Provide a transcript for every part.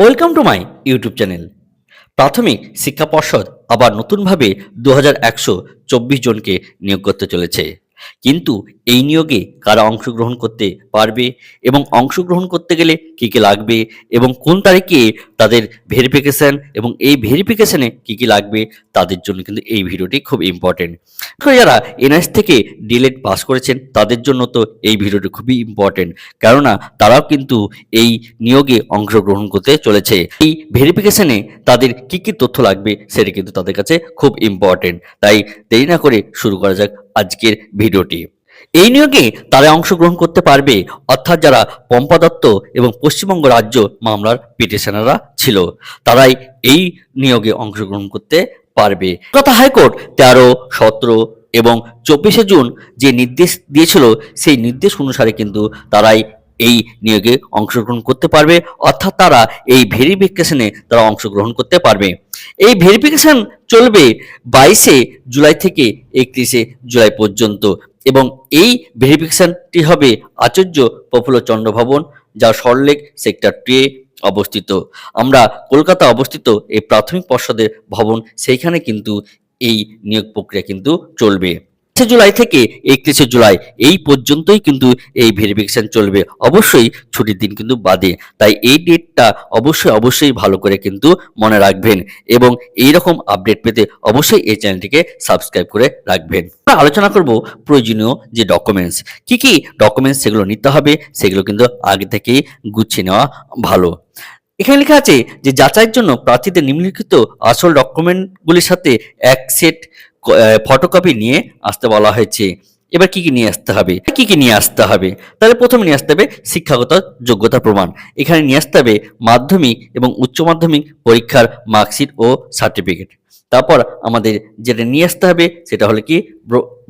Welcome to my YouTube channel. প্রাথমিক শিক্ষা পর্ষদ আবার নতুনভাবে দু হাজার একশো চব্বিশ জনকে নিয়োগ করতে চলেছে। কিন্তু এই নিয়োগে কারা অংশগ্রহণ করতে পারবে এবং অংশগ্রহণ করতে গেলে কী কী লাগবে এবং কোন তারিখে তাদের ভেরিফিকেশান এবং এই ভেরিফিকেশানে কী কী লাগবে তাদের জন্য কিন্তু এই ভিডিওটি খুব ইম্পর্টেন্ট যারা এনএস থেকে ডিলেট পাস করেছেন, তাদের জন্য তো এই ভিডিওটি খুবই ইম্পর্টেন্ট কেননা তারাও কিন্তু এই নিয়োগে অংশগ্রহণ করতে চলেছে। এই ভেরিফিকেশনে তাদের কি কি তথ্য লাগবে সেটা কিন্তু তাদের কাছে খুব ইম্পর্টেন্ট তাই দেরি না করে শুরু করা যাক আজকের ভিডিওটি। এই নিয়োগে তারা অংশগ্রহণ করতে পারবে, অর্থাৎ যারা পম্পা দত্ত এবং পশ্চিমবঙ্গ রাজ্য মামলার পিটিশনাররা ছিল, তারাই এই নিয়োগে অংশগ্রহণ করতে পারবে। কলকাতা হাইকোর্ট তেরো, সতেরো এবং চব্বিশে জুন যে নির্দেশ দিয়েছিল, সেই নির্দেশ অনুসারে কিন্তু তারাই এই নিয়োগে অংশগ্রহণ করতে পারবে, অর্থাৎ তারা এই ভেরিফিকেশনে তারা অংশগ্রহণ করতে পারবে। এই ভেরিফিকেশন চলবে বাইশে জুলাই থেকে একত্রিশে জুলাই পর্যন্ত। এবং এই ভেরিফিকেশনটি হবে আচার্য প্রফুল্ল চন্দ্র ভবন যা সল্টলেক সেক্টর টুয়ে অবস্থিত। আমরা কলকাতা অবস্থিত এই প্রাথমিক পর্ষদের ভবন, সেইখানে কিন্তু এই নিয়োগ প্রক্রিয়া কিন্তু চলবে। আঠাশে জুলাই থেকে একত্রিশে জুলাই এই পর্যন্তই কিন্তু এই ভেরিফিকেশন চলবে। অবশ্যই ছুটির দিন কিন্তু বাদে। তাই এই ডেটটা অবশ্যই অবশ্যই ভালো করে কিন্তু মনে রাখবেন এবং এই রকম আপডেট পেতে অবশ্যই এই চ্যানেলটিকে সাবস্ক্রাইব করে রাখবেন। আলোচনা করব প্রয়োজনীয় যে ডকুমেন্টস কি কি ডকুমেন্টস সেগুলো নিতে হবে, সেগুলো কিন্তু আগে থেকেই গুছিয়ে নেওয়া ভালো। এখানে লেখা আছে যে যাচাইয়ের জন্য প্রার্থীদের নিম্নলিখিত আসল ডকুমেন্টগুলির সাথে এক সেট ফটোকপি নিয়ে আসতে বলা হয়েছে। এবার কি কি নিয়ে আসতে হবে? কি কি নিয়ে আসতে হবে? তাহলে প্রথমে নিয়ে আসতে হবে শিক্ষাগত যোগ্যতা প্রমাণ। এখানে নিয়ে আসতে হবে মাধ্যমিক এবং উচ্চ মাধ্যমিক পরীক্ষার মার্কশিট ও সার্টিফিকেট তারপর আমাদের যেটা নিয়ে আসতে হবে সেটা হলো কি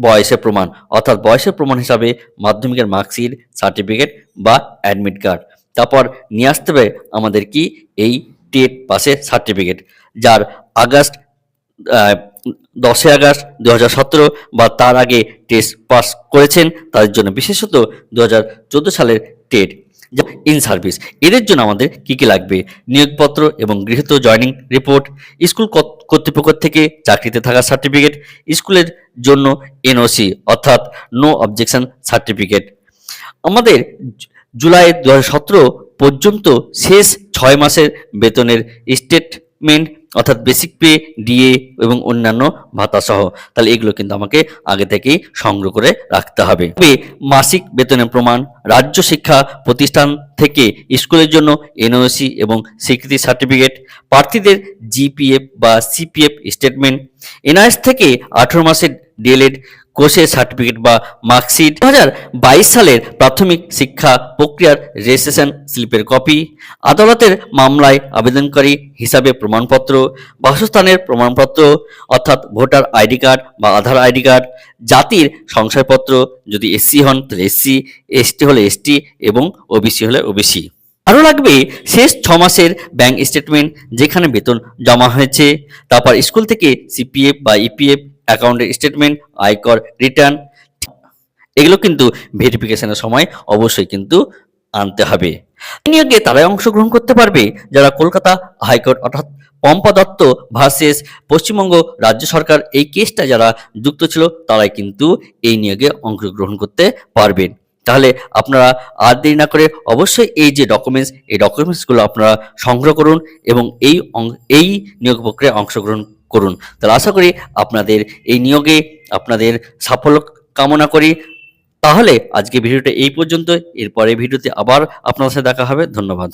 বয়সের প্রমাণ। অর্থাৎ বয়সের প্রমাণ হিসাবে মাধ্যমিকের মার্কশিট সার্টিফিকেট বা অ্যাডমিট কার্ড তারপর নিয়ে আসতে হবে আমাদের কি এই টেট পাসের সার্টিফিকেট যার আগস্ট দশই আগস্ট দু সতেরো বা তার আগে টেস্ট পাস করেছেন, তাদের জন্য বিশেষত দু হাজার চোদ্দ সালের টেট ইন সার্ভিস এদের জন্য আমাদের কি কি লাগবে? নিয়োগপত্র এবং গৃহীত জয়নিং রিপোর্ট স্কুল কর্তৃপক্ষ থেকে চাকরিতে থাকার সার্টিফিকেট স্কুলের জন্য এনওসি অর্থাৎ নো অবজেকশন সার্টিফিকেট আমাদের জুলাই দু পর্যন্ত শেষ ছয় মাসের বেতনের স্টেটমেন্ট অর্থাৎ বেসিক পে ডিএ এবং অন্যান্য ভাতা সহ তাহলে এগুলো কিন্তু আমাকে আগে থেকেই সংগ্রহ করে রাখতে হবে। মাসিক বেতনের প্রমাণ, রাজ্য শিক্ষা প্রতিষ্ঠান থেকে স্কুলের জন্য এনওসি এবং স্বীকৃতি সার্টিফিকেট প্রার্থীদের জিপিএফ বা সিপিএফ স্টেটমেন্ট এনআইএস থেকে আঠেরো মাসের ডিএলএড কোর্সের সার্টিফিকেট বা মার্কশিট। দু হাজার বাইশ সালের প্রাথমিক শিক্ষা প্রক্রিয়ার রেজিস্ট্রেশন স্লিপের কপি। আদালতের মামলায় আবেদনকারী হিসাবে প্রমাণপত্র, বাসস্থানের প্রমাণপত্র, অর্থাৎ ভোটার আইডি কার্ড বা আধার আইডি কার্ড, জাতির শংসাপত্র যদি এসসি হন তাহলে এসসি, এসটি হলে এসটি এবং ওবিসি হলে ওবিসি। আরও লাগবে শেষ ছ মাসের ব্যাংক স্টেটমেন্ট যেখানে বেতন জমা হয়েছে। তারপর স্কুল থেকে সিপিএফ বা ইপিএফ অ্যাকাউন্টের স্টেটমেন্ট আয়কর রিটার্ন এগুলো কিন্তু ভেরিফিকেশনের সময় অবশ্যই কিন্তু আনতে হবে। নিয়োগে তারাই অংশগ্রহণ করতে পারবে যারা কলকাতা হাইকোর্ট অর্থাৎ পম্পা দত্ত ভার্সেস পশ্চিমবঙ্গ রাজ্য সরকার এই কেসটা যারা যুক্ত ছিল তারাই কিন্তু এই নিয়োগে অংশগ্রহণ করতে পারবেন। তাহলে আপনারা আর দেরি না করে অবশ্যই এই যে ডকুমেন্টস এই ডকুমেন্টসগুলো আপনারা সংগ্রহ করুন এবং এই এই নিয়োগ প্রক্রিয়ায় অংশগ্রহণ করুন। তাহলে আশা করি আপনাদের এই নিয়োগে আপনাদের সাফল্য কামনা করি। তাহলে আজকে ভিডিওটা এই পর্যন্ত এরপরে ভিডিওতে আবার আপনার সাথে দেখা হবে। ধন্যবাদ।